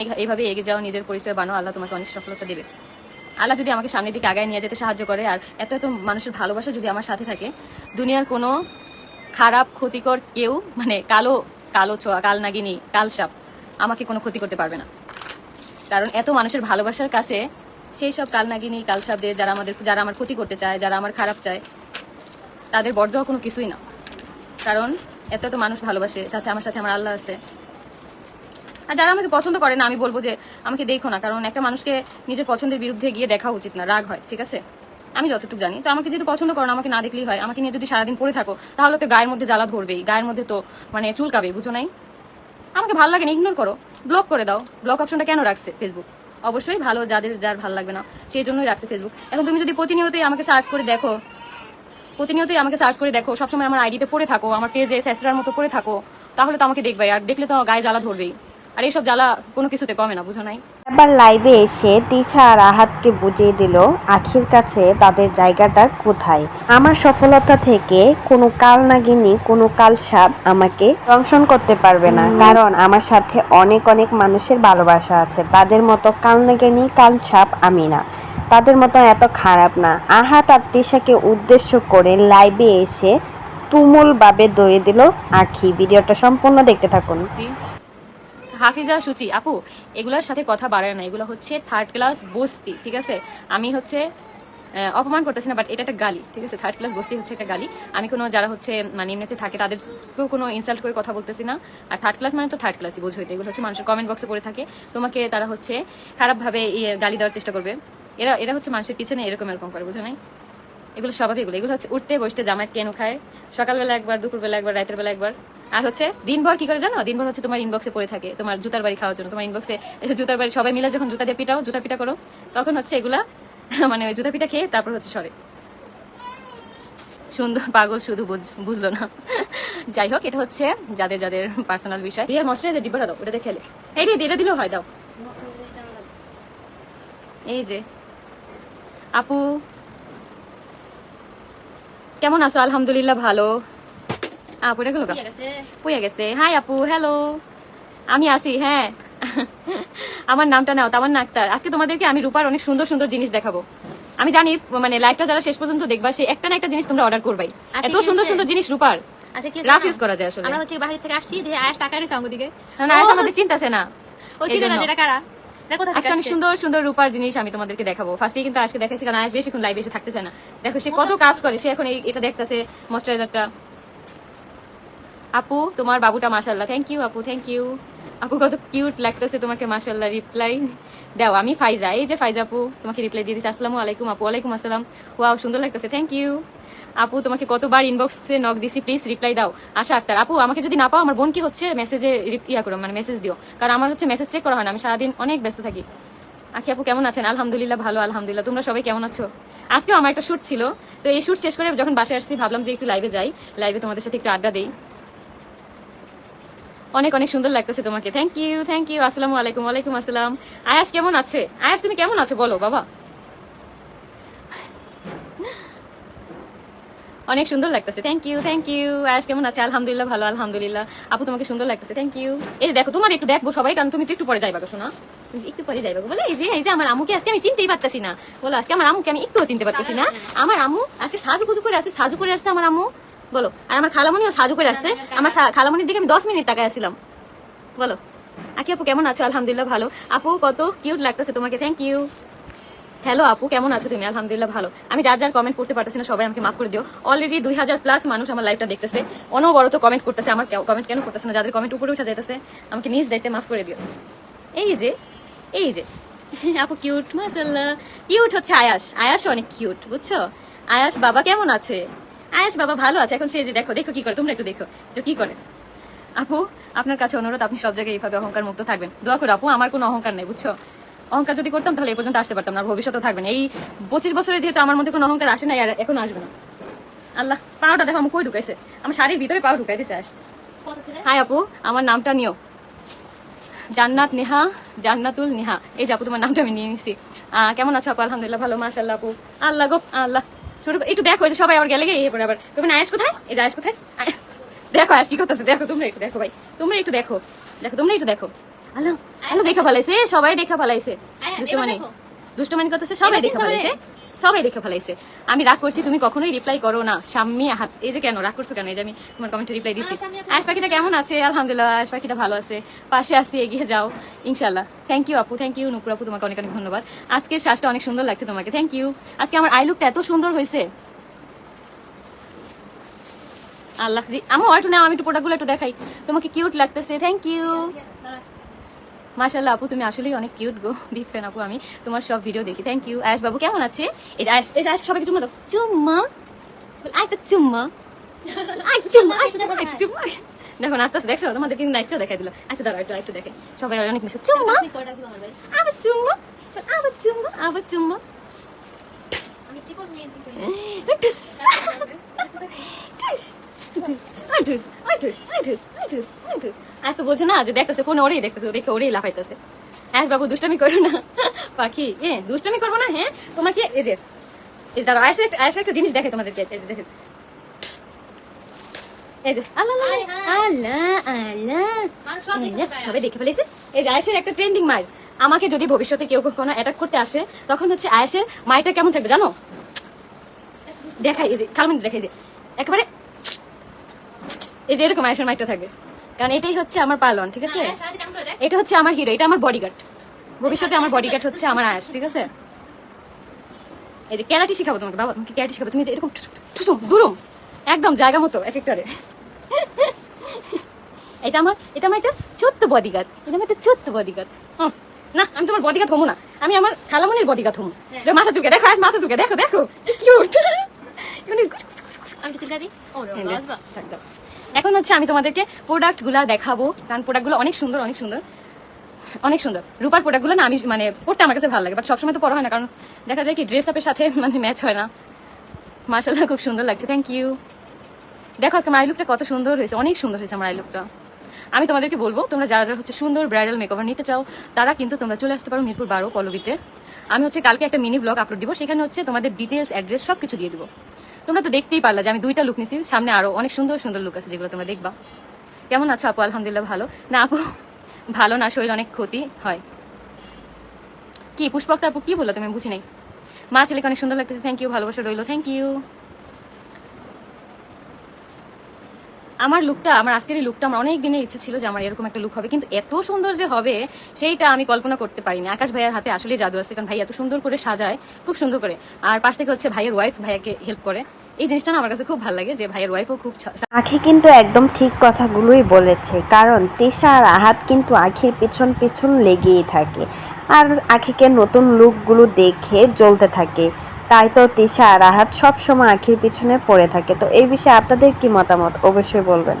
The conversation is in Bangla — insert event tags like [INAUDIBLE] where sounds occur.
এই- এইভাবে এগিয়ে যাও, নিজের পরিচয় বানো আল্লাহ তোমাকে অনেক সফলতা দেবে। আল্লাহ যদি আমাকে সামনের দিকে আগায় নিয়ে যেতে সাহায্য করে, আর এত এত মানুষের ভালোবাসা যদি আমার সাথে থাকে, দুনিয়ার কোনো খারাপ, ক্ষতিকর কেউ মানে কালো কালো ছোঁয়া, কাল নাগিনী, কাল সাপ, আমাকে কোনো ক্ষতি করতে পারবে না। কারণ এত মানুষের ভালোবাসার কাছে সেই সব কাল নাগিনী, কাল সাপদের যারা আমাদের, যারা আমার ক্ষতি করতে চায়, যারা আমার খারাপ চায়, তাদের বর্ধও কোনো কিছুই না। কারণ এত এত মানুষ ভালোবাসে, সাথে আমার সাথে আমার আল্লাহ আছে। আর যারা আমাকে পছন্দ করে না, আমি বলব যে আমাকে দেখো না, কারণ একটা মানুষকে নিজের পছন্দের বিরুদ্ধে গিয়ে দেখা উচিত না, রাগ হয়, ঠিক আছে? আমি যতটুকু জানি। তো আমাকে যেহেতু পছন্দ করো আমাকে না দেখলেই হয়, আমাকে নিয়ে যদি সারাদিন পড়ে থাকো, তাহলে তো গায়ের মধ্যে জ্বালা ধরবেই, গায়ের মধ্যে তো মানে চুলকাবে, বুঝো নাই? আমাকে ভালো লাগে না ইগনোর করো ব্লক করে দাও। ব্লক অপশনটা কেন রাখছে ফেসবুক অবশ্যই ভালো, যাদের, যার ভালো লাগবে না, সেই জন্যই রাখছে ফেসবুক এখন তুমি যদি প্রতিনিয়তই আমাকে সার্চ করে দেখো, প্রতিনিয়তই আমাকে সার্চ করে দেখো, সবসময় আমার আইডিতে পড়ে থাকো, আমার পেজে স্যাসরার মতো পড়ে থাকো, তাহলে তো আমাকে দেখবে, আর দেখলে তো গায়ে জ্বালা ধরবেই। আর এইসব জ্বালা কোনো কিছুতে কমে না বুঝো নাই? এবার লাইভে এসে তিশা আর আহাতকে বুঝিয়ে দিল আখির কাছে তাদের জায়গাটা কোথায়? আমার সফলতা থেকে কোনো কাল নাগিনী কোনো কাল সাপ আমাকে দংশন করতে পারবে না। কারণ আমার সাথে অনেক অনেক মানুষের ভালোবাসা আছে। তাদের মতো কাল নাগিনী কাল সাপ আমি না। তাদের মতো এত খারাপ না। আহাত আর তিশাকে উদ্দেশ্য করে লাইভে এসে তুমুলভাবে দয়ে দিল আখি। ভিডিওটা সম্পূর্ণ দেখতে থাকুন। হাফিজা, সুচি, আপু, এগুলোর সাথে কথা বাড়ায় না। এগুলো হচ্ছে থার্ড ক্লাস বস্তি, ঠিক আছে? আমি হচ্ছে অপমান করতেছি না বাট এটা একটা গালি, ঠিক আছে? থার্ড ক্লাস বস্তি হচ্ছে একটা গালি। আমি কোনো, যারা হচ্ছে মানে এমনিতে থাকে, তাদেরকেও কোনো ইনসাল্ট করে কথা বলতেছি না। আর থার্ড ক্লাস মানে তো থার্ড ক্লাসই বোঝোই তো এগুলো হচ্ছে মানুষের কমেন্ট বক্সে পড়ে থাকে। তোমাকে তারা হচ্ছে খারাপভাবে ইয়ে গালি দেওয়ার চেষ্টা করবে। এরা এরা হচ্ছে মানুষের পিছনে এরকম এরকম করে, বুঝো নাই? এগুলো স্বাভাবিক এগুলো। এগুলো হচ্ছে উঠতে, বসতে জামাইয়ের কেন খায় সকালবেলা একবার, দুপুরবেলা একবার, রাতের বেলা একবার। আর হচ্ছে দিনভর কি করে জানো? দিনভর হচ্ছে তোমার ইনবক্সে পড়ে থাকে, তোমার জুতার বাড়ি খাওয়ার জন্য। তোমার ইনবক্সে [LAUGHS] জুতার বাড়ি, সবাই মিলে যখন জুতা দিয়ে পিটাও জুতা পিটা করো, তখন হচ্ছে এগুলা [LAUGHS] মানে ওই জুতা পিটা খেয়ে তারপর হচ্ছে সরে। সুন্দর, পাগল শুধু বুঝ- বুঝলো না। [LAUGHS] যাই হোক, এটা হচ্ছে যাদের যাদের পার্সোনাল বিষয়। রিয়ার মশলাইজার ডিব্বাটা দাও, ওটাতে খেলে এই রে এটা দিলেও হয়, দাও। এই যে। আপু কেমন আছো? আলহামদুলিল্লাহ ভালো। আপু এটা পুয়ে গেছে। হাই আপু হ্যালো আমি আসি হ্যাঁ। আমার নামটা নাও তামান্না আক্তার। আজকে তোমাদেরকে আমি রূপার অনেক সুন্দর সুন্দর জিনিস দেখাবো। আমি জানি মানে লাইভটা যারা শেষ পর্যন্ত দেখবা সেই একটা না একটা জিনিস তোমরা অর্ডার করবাই। আজকে এত সুন্দর সুন্দর জিনিস রূপার। আচ্ছা কি রাফ ইউজ করা যায় আসলে। আমরা হচ্ছে বাইরে থেকে আসছি আয়াস রেখে আমাকে দিকে। আমাদের চিন্তাছে না। ও এই না যেটা কারা? আজকে অনেক সুন্দর সুন্দর রূপার জিনিস আমি তোমাদেরকে দেখাবো। ফার্স্টে কিন্তু আজকে দেখাইছি কারণ লাইভে এসে থাকতে চায় না। দেখো সে কত কাজ করে সে এখন এটা দেখতেছে ময়শ্চারাইজারটা আপু তোমার বাবুটা থ্যাংক ইউ আপু থ্যাংক ইউ আপু কত কিউট লাগতেছে তোমাকে মাশাল্লাহ রিপ্লাই দাও আমি ফাইজা। এই যে ফাইজা আপু তোমাকে রিপ্লাই দিয়ে দিচ্ছি। আসসালামু আলাইকুম আপু আলাইকুম আসসালাম। ওয়াও সুন্দর লাগতেছে। থ্যাংক ইউ আপু, তোমাকে কতবার ইনবক্সে নক দিছি প্লিজ রিপ্লাই দাও। আশা আক্তার, আপু, আমাকে যদি না পাও, আমার বোন কি হচ্ছে? মেসেজে ইয়া করো মানে মেসেজ দিও। কারণ আমার হচ্ছে মেসেজ চেক করা হয় না, আমি সারাদিন অনেক ব্যস্ত থাকি। আখি আপু, কেমন আছেন? আলহামদুলিল্লাহ, ভালো, আলহামদুলিল্লাহ। তোমরা সবাই কেমন আছো? আজকেও আমার একটা শ্যুট ছিল, তো এই শ্যুট শেষ করে যখন বাসায় আসছি, ভাবলাম যে একটু লাইভে যাই। লাইভে তোমাদের সাথে একটু আড্ডা দেই। অনেক অনেক সুন্দর লাগতেছে তোমাকে। থ্যাংক ইউ থ্যাংক ইউ আসসালামু আলাইকুম, ওয়ালাইকুম আসসালাম। আয়াস, কেমন আছে? আয়াস, তুমি কেমন আছো? বলো, বাবা। অনেক সুন্দর লাগতেছে। থ্যাংক ইউ থ্যাংক ইউ আয়াস কেমন আছে? আলহামদুলিল্লাহ, ভালো, আলহামদুলিল্লাহ। আপু, তোমাকে সুন্দর লাগতেছে। থ্যাংক ইউ এই দেখো, তোমার একটু দেখব সবাই, কারণ তুমি তো একটু পরে যাইবা শোনা। একটু পরে যাইবা। বলে, এই যে এই যে আমার আমুকে আজকে আমি চিনতেই পারতেছি না। বলো, আজকে আমার আমুকে আমি একটুও চিনতে পারতেছি না। আমার আমু আজকে সাজু গুজু করে আসছে, সাজু করে আসছে আমার আমু বলো, আর আমার খালামণিও সাজু করে আসছে। আমার খালামণির দিকে আমি দশ মিনিট টাকায় আসছিলাম। বলো, আকি আপু, কেমন আছো? আলহামদুলিল্লাহ, ভালো। আপু, কত কিউট লাগতেছে তোমাকে। থ্যাংক ইউ হ্যালো আপু, কেমন আছো তুমি? আলহামদুলিল্লাহ ভালো। আমি যার যার কমেন্ট করতে পারতেছি না, সবাই আমাকে মাফ করে দিও। অলরেডি দুই হাজার প্লাস মানুষ আমার লাইভটা দেখতেছে। অনবরত কমেন্ট করতেছে, আমার কমেন্ট কেন করতেছে না? যাদের কমেন্ট উপরে উঠে যাইতেছে, আমাকে নিজ দায়িত্বে মাফ করে দিও। এই যে এই যে। [LAUGHS] আপু কিউট মাশাল্লাহ কিউট হচ্ছে আয়াস। আয়াস অনেক কিউট বুঝছ? আয়াস বাবা কেমন আছে? আয়াস বাবা ভালো আছে। এখন সে যে দেখো দেখো কি করে, তোমরা একটু দেখো যে কি করে। আপু, আপনার কাছে অনুরোধ, আপনি সব জায়গায় এইভাবে অহংকার মুক্ত থাকবেন। দোয়া করো আপু, আমার কোনো অহংকার নেই, বুঝছ? অহংকার যদি করতাম, তাহলে এই পর্যন্ত আসতে পারতাম না ভবিষ্যতে থাকবেন এই পঁচিশ বছরে যেহেতু আমার মধ্যে কোনো অহংকার আসে না আর এখন আসবে না। আল্লাহ, পাওটা দেখো আমি কই ঢুকাইছে? আমার শাড়ির ভিতরে পাও ঢুকাই দিছে, আস। হাই আপু, আমার নামটা নিও। জান্নাত নেহা, জান্নাতুল নেহা। এই যে আপু, তোমার নামটা আমি নিয়ে নিছি। কেমন আছো আপু? আলহামদুলিল্লাহ, ভালো মাশাল্লাহ আপু। আল্লাহ গো, আল্লাহ। শুরু একটু দেখো, এই সবাই আবার গেলে গিয়ে পরে আবার। তুমি আয়েস কোথায়? এই আয়েস কোথায়? দেখো আয়েস কি করতেছে? দেখো, তোমরা একটু দেখো ভাই। তোমরা একটু দেখো। দেখো, তোমরা একটু দেখো। আলো আলো দেখা ফেলাইছে সবাই দেখা ফেলাইছে দুষ্টমানি। দুষ্টমানি করতেছে সবাই দেখা ফেলাইছে সবাই দেখে ফেলাইছে আমি রাগ করছি তুমি কখনোই রিপ্লাই করো না। সামনে হাত এই যে কেন রাগ করছ কেন? এই যে আমি তোমার কমেন্টে রিপ্লাই দিছি। আমার আশ পাখিটা কেমন আছে? আলহামদুলিল্লাহ আশ পাখিটা ভালো আছে। পাশে আসি এগিয়ে যাও। ইনশাল্লাহ থ্যাংক ইউ আপু। থ্যাংক ইউ নুপুর আপু তোমাকে অনেক অনেক ধন্যবাদ। আজকের শ্বাসটা অনেক সুন্দর লাগছে তোমাকে। থ্যাংক ইউ আজকে আমার আই লুকটা এত সুন্দর হয়েছে। আল্লাহ আমি একটু নাও আমি একটু প্রোডাক্টগুলো একটু দেখাই। তোমাকে কিউট লাগতেছে। Thank you. মাশাল্লাহ আপু তুমি আসলেই অনেক কিউট গো। বিগ ফ্যান আপু আমি। তোমার সব ভিডিও দেখি। থ্যাংক ইউ আয়াস বাবু কেমন আছে? এই আয়াস এই আয়াস সবাইকে চুম্মা দাও। চুম্মা? বল, চুম্মা। দেখো আস্তে আস্তে দেখছ? তোমাদের কিন্তু নাইটটা দেখাই দিল। একটু দাঁড়াও একটু একটু দেখে। সবাই অনেক মিশে। চুম্মা? আবার চুম্মা? আবার চুম্মা? আবার চুম্মা? আমি আয়াস তো না যে দেখতেছে ফোনে ওরেই দেখতেছে দেখে ওরেই লাফাইতেছে। আয়াস বাবু দুষ্টামি করো না। পাখি এ দুষ্টামি করব না হ্যাঁ? তোমার কি এই যে দাঁড়াও আয়াসের একটা আয়াসের একটা জিনিস দেখে তোমাদেরকে এই যে যে আল্লাহ আল্লাহ, হায়, হায়। আল্লাহ। সবাই দেখে ফেলেছে। এই যে একটা ট্রেন্ডিং মাইল। আমাকে যদি ভবিষ্যতে কেউ কোনো অ্যাটাক করতে আসে তখন হচ্ছে আয়েশের মাইটা কেমন থাকবে জানো? দেখাই যে কালমিন দেখাই যে। একেবারে এই যে এরকম আয়েশের মাইটা থাকবে। কারণ এটাই হচ্ছে আমার পালন ঠিক আছে? করে দেখ। এটা হচ্ছে আমার হিরো এটা আমার বডিগার্ড ভবিষ্যতে আমার বডিগার্ড হচ্ছে আমার আয়াস ঠিক আছে? এই যে ক্যারাটি শিখাবো তোমাকে বাবা তোমাকে ক্যারাটি শিখাবো। তুমি যে এরকম ঠুসুম, দুরুম একদম জায়গা মতো এক একটারে। এটা আমার এটা আমার একটা ছোট্ট বডিগার্ড এটা আমার একটা ছোট্ট বডিগার্ড না আমি তোমার বডিগার্ড হব না। আমি আমার খালামনির বডিগার্ড হব। হ্যাঁ। মাথা চুকে দেখো আজ মাথা চুকে দেখো দেখো। কিউট আমি কি চিন্তা দিই? ও, হ্যাঁ, আসবা। এখন হচ্ছে আমি তোমাদেরকে প্রোডাক্টগুলো দেখাবো। কারণ প্রোডাক্টগুলো অনেক সুন্দর অনেক সুন্দর। অনেক সুন্দর। রূপার প্রোডাক্টগুলো না আমি মানে পড়তে আমার কাছে ভালো লাগে বাট সবসময় তো পড়া হয় না, কারণ দেখা যায় কি ড্রেস আপের সাথে মানে ম্যাচ হয় না। মার্শাল্লাহ খুব সুন্দর লাগছে। থ্যাংক ইউ দেখো, আজকে আমার লুকটা কত সুন্দর হয়েছে, অনেক সুন্দর হয়েছে আমার লুকটা আমি তোমাদেরকে বলব, তোমরা যারা যারা হচ্ছে সুন্দর ব্রাইডাল মেকওভার নিতে চাও, তারা কিন্তু তোমরা চলে আসতে পারো মিরপুর বারো পল্লবীতে। আমি হচ্ছে কালকে একটা মিনি ব্লগ আপলোড দিব, সেখানে হচ্ছে তোমাদের ডিটেলস অ্যাড্রেস সব কিছু দিয়ে দিব। তোমরা তো দেখতেই পারলা যে আমি দুইটা লুক নিছি। সামনে আরও অনেক সুন্দর সুন্দর লুক আছে যেগুলো তোমরা দেখবা। কেমন আছো আপু? আলহামদুলিল্লাহ ভালো। না আপু, ভালো না, শরীর অনেক ক্ষতি হয়। কি পুষ্পক্তা আপু, কি বলল? তুমি বুঝি নাই। মা ছেলেকে অনেক সুন্দর লাগতেছে। থ্যাংক ইউ ভালোবাসা রইল। থ্যাংক ইউ আমার লুকটা আমার আজকের এই লুকটা আমার অনেক দিনের ইচ্ছে ছিল যে আমার এরকম একটা লুক হবে, কিন্তু এত সুন্দর যে হবে, সেইটা আমি কল্পনা করতে পারিনি। আকাশ ভাইয়ার হাতে আসলে জাদু আছে, কারণ ভাই এত সুন্দর করে সাজায়, খুব সুন্দর করে। আর পাশ থেকে হচ্ছে ভাইয়ের ওয়াইফ ভাইয়াকে হেল্প করে। এই জিনিসটা আমার কাছে খুব ভালো লাগে যে ভাইয়ের ওয়াইফও খুব আখি কিন্তু একদম ঠিক কথাগুলোই বলেছে, কারণ তিশা আর আহাত কিন্তু আখির পিছন পিছন লেগেই থাকে। আর আখিকে নতুন লুকগুলো দেখে জ্বলতে থাকে। তাই তো তিশা রাহাত আহাত সবসময় আখির পিছনে পড়ে থাকে। তো এই বিষয়ে আপনাদের কি মতামত? অবশ্যই বলবেন।